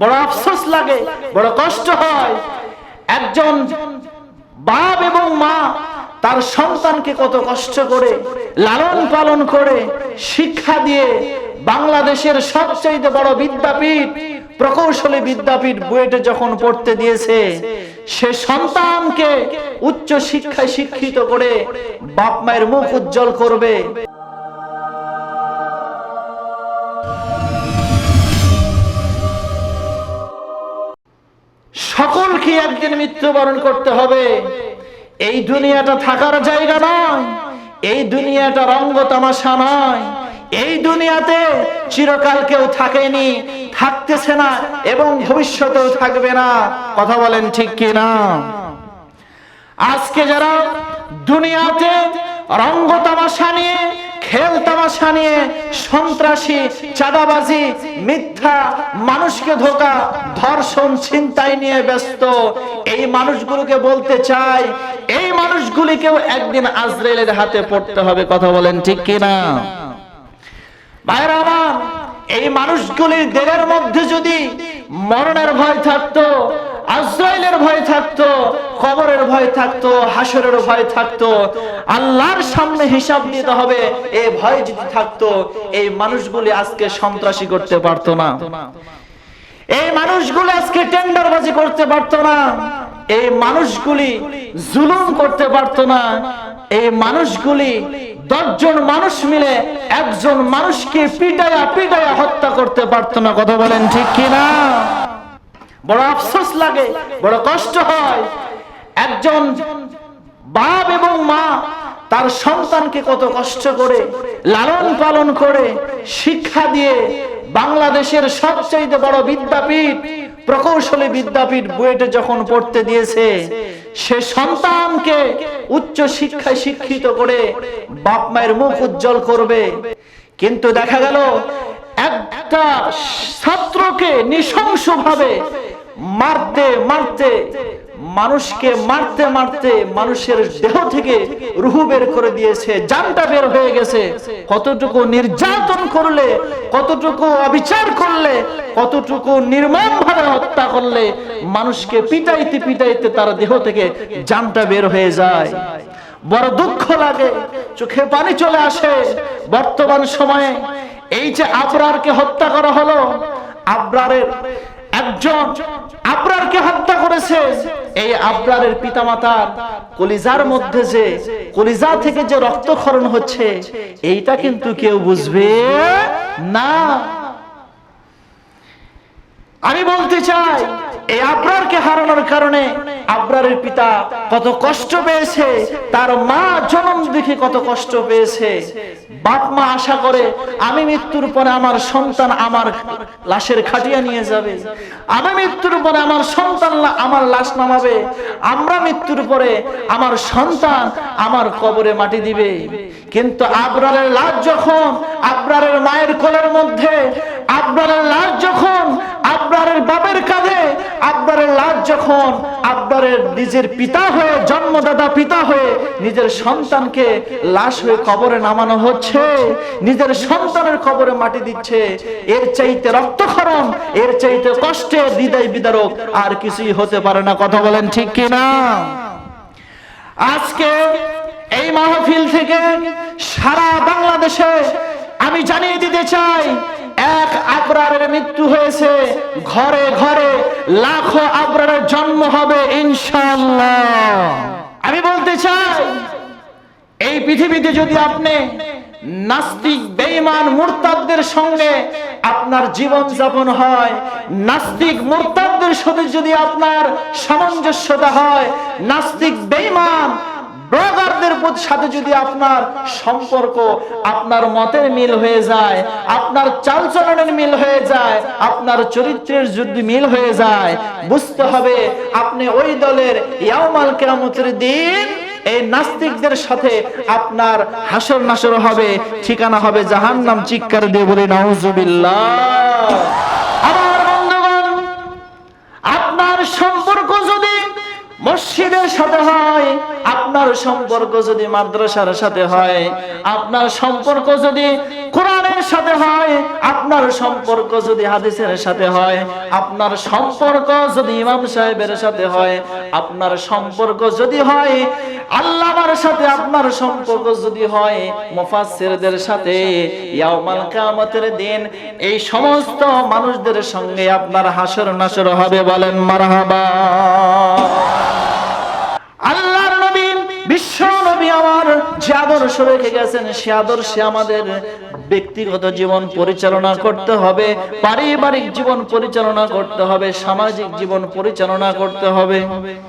বড় আফসোস লাগে, বড় কষ্ট হয়। একজন বাপ এবং মা তার সন্তানকে কত কষ্ট করে, লালন পালন করে, শিক্ষা দিয়ে বাংলাদেশের সবচেয়ে বড় বিদ্যাপীঠ, প্রকৌশলী বিদ্যাপীঠ বুয়েটে যখন পড়তে দিয়েছে, সে সন্তানকে উচ্চ শিক্ষায় শিক্ষিত করে বাপ মায়ের মুখ উজ্জ্বল করবে। সকলকে একদিন মৃত্যুবরণ করতে হবে। এই দুনিয়াটা থাকার জায়গা নয়, এই দুনিয়াটা রঙ্গ তামাশা নয়, এই দুনিয়াতে চিরকাল কেউ থাকেনি, থাকতেছে না এবং ভবিষ্যতেও থাকবে না। কথা বলেন ঠিক কি না আজকে যারা দুনিয়াতে রঙ্গ তামাশা নিয়ে খেল তামাশা নিয়ে সন্ত্রাসী, চাঁদাবাজি, মিথ্যা, মানুষকে ধোকা, ধর্ষণ, ছিনতাই নিয়ে ব্যস্ত। এই মানুষগুলোকে বলতে চাই, এই মানুষগুলিকেও একদিন আজরাইলের হাতে পড়তে হবে, কথা বলেন ঠিক কিনা? ভাইরা আমার, এই মানুষগুলির দেহের মধ্যে যদি মরণের ভয় থাকতো আজরাইলের ভয় থাকতো, কবরের ভয় থাকতো, হাসরের ভয় থাকতো। আল্লাহর সামনে হিসাব দিতে হবে এই ভয় যদি থাকতো, এই মানুষগুলি আজকে সন্ত্রাসী করতে পারতো না। এই মানুষগুলো আজকে টেন্ডারবাজি করতে পারতো না। এই মানুষগুলি জুলুম করতে পারতো না। এই মানুষগুলি দশজন মানুষ মিলে একজন মানুষকে পিটায়া পিটায়া হত্যা করতে পারতো না। কথা বলেন ঠিক কিনা? বড় আফসোস লাগে, বড় কষ্ট হয়। একজন বাপ এবং মা তার সন্তানকে কত কষ্ট করে, লালন পালন করে, শিক্ষা দিয়ে বাংলাদেশের সবচেয়ে বড় বিদ্যাপীঠ, প্রকৌশলী বিদ্যাপীঠ বুয়েটে যখন পড়তে দিয়েছে, সে সন্তানকে উচ্চ শিক্ষায় শিক্ষিত করে বাপ মায়ের মুখ উজ্জ্বল করবে। কিন্তু দেখা গেল, একটা ছাত্রকে নৃশংসভাবে মারতে মারতে, মানুষকে মারতে মারতে মানুষের দেহ থেকে রুহু বের করে দিয়েছে, জানটা বের হয়ে গেছে। কতটুকু নির্যাতন করলে, কতটুকু অবিচার করলে, কতটুকু নির্মম ভাবে হত্যা করলে, মানুষকে পিটাইতে পিটাইতে তার দেহ থেকে জানটা বের হয়ে যায়। বড় দুঃখ লাগে, চোখে পানি চলে আসে। বর্তমান সময়ে এই যে আবরারকে হত্যা করা হলো, আবরারের একজন আবরারকে হত্যা করেছে। এই আবরারের পিতামাতার কলিজার মধ্যে যে কলিজা থেকে যে রক্তক্ষরণ হচ্ছে, এইটা কিন্তু কেউ বুঝবে না। আমি বলতে চাই এই আবরারকে হারানোর কারণে আবরারের পিতা কত কষ্ট পেয়েছে, তার মা জন্ম দেখে কত কষ্ট পেয়েছে। বাপ মা আশা করে, আমি মৃত্যুর পরে আমার সন্তান আমার লাশের খাটিয়া নিয়ে যাবে। আমি মৃত্যুর পরে আমার সন্তান আমার লাশ নামাবে। আমরা মৃত্যুর পরে আমার সন্তান আমার কবরে মাটি দিবে। কিন্তু আবরারের লাশ যখন আবরারের মায়ের কোলের মধ্যে, আবরারের লাশ আবরারের লাশ যখন আবরারের নিজের পিতা হয়ে, জন্মদাতা পিতা হয়ে নিজের সন্তানকে লাশ হয়ে কবরে নামানো হচ্ছে, নিজের সন্তানের কবরে মাটি দিচ্ছে, এর চাইতে রক্তক্ষরণ, এর চাইতে কষ্টে হৃদয় বিদারক আর কিছুই হতে পারে না। কথা বলেন ঠিক কিনা? আজকে এই মাহফিল থেকে সারা বাংলাদেশে আমি জানিয়ে দিতে চাই এক আবরারের মৃত্যু হয়েছে। ঘরে ঘরে লাখো আবরারের জন্ম হবে, ইনশাআল্লাহ। আমি বলতে চাই, এই পৃথিবীতে যদি আপনি নাস্তিক, বেঈমান, মুরতাদদের সঙ্গে আপনার জীবন যাপন হয়, নাস্তিক, মুরতাদদের সাথে যদি আপনার সামঞ্জস্যতা হয়, নাস্তিক, বেঈমান প্রতি সাথে যদি আপনার সম্পর্ক, আপনার মতের মিল হয়ে যায়, আপনার চালচলনের মিল হয়ে যায়, আপনার চরিত্রের যদি মিল হয়ে যায়, বুঝতে হবে আপনি ওই দলের ইয়ামাল কেরামতের দিন এই নাস্তিকদের সাথে আপনার হাসর নাসর হবে, ঠিকানা হবে জাহান্নাম চিৎকার দিয়ে বলে, নাউজুবিল্লাহ আমার বন্ধুগণ আপনার সম্পর্ক যদি মসজিদের সাথে হয়, আপনার সম্পর্ক যদি মাদ্রাসার সাথে হয়, আপনার সম্পর্ক যদি কোরআনের সাথে হয়, আপনার সম্পর্ক যদি হাদিসের সাথে হয়, আপনার সম্পর্ক যদি ইমাম সাহেবের সাথে হয়, আপনার সম্পর্ক যদি হয় আল্লাহর সাথে আপনার সম্পর্ক যদি হয়, মুফাসসিরদের সাথে, ইয়াউমাল কিয়ামতের দিন এই সমস্ত মানুষদের সঙ্গে আপনার হাসর নাসর হবে বলেন, মারহাবা। আমার যে আদর্শ রেখে গেছেন, সে আদর্শে আমাদের ব্যক্তিগত জীবন পরিচালনা করতে হবে, পারিবারিক জীবন পরিচালনা করতে হবে, সামাজিক জীবন পরিচালনা করতে হবে।